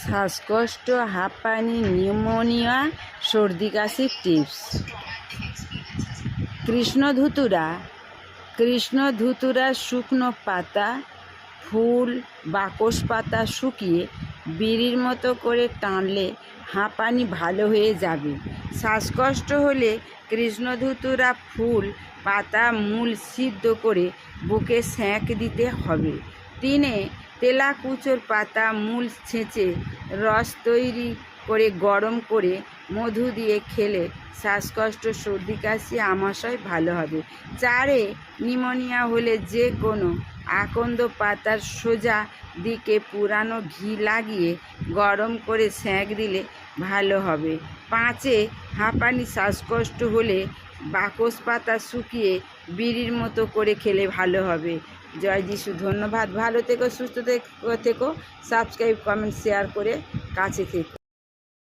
শ্বাসকষ্ট, হাঁপানি, নিউমোনিয়া, সর্দি কাশির টিপস। কৃষ্ণধুতুরা কৃষ্ণধুতুরা শুকনো পাতা, ফুল, বাকস পাতা শুকিয়ে বিড়ির মতো করে টানলে হাঁপানি ভালো হয়ে যাবে। শ্বাসকষ্ট হলে কৃষ্ণধুতুরা ফুল, পাতা, মূল সিদ্ধ করে বুকে স্যাঁক দিতে হবে। তিনে তেলাকুচোর পাতা মূল ছেঁচে রস তৈরি করে গরম করে মধু দিয়ে খেলে শ্বাসকষ্ট, সর্দি, কাশি, আমাশয় ভালো হবে। চারে নিমোনিয়া হলে যে কোনো আকন্দ পাতার সোজা দিকে পুরানো ঘি লাগিয়ে গরম করে সেঁক দিলে ভালো হবে। পাঁচে হাঁপানি, শ্বাসকষ্ট হলে বাকস পাতা শুকিয়ে বিড়ির মতো করে খেলে ভালো হবে। জয় যিশু ধন্যবাদ। ভালো থেকো সুস্থ থেকো সাবস্ক্রাইব কমেন্ট শেয়ার করে কাছে থেকো।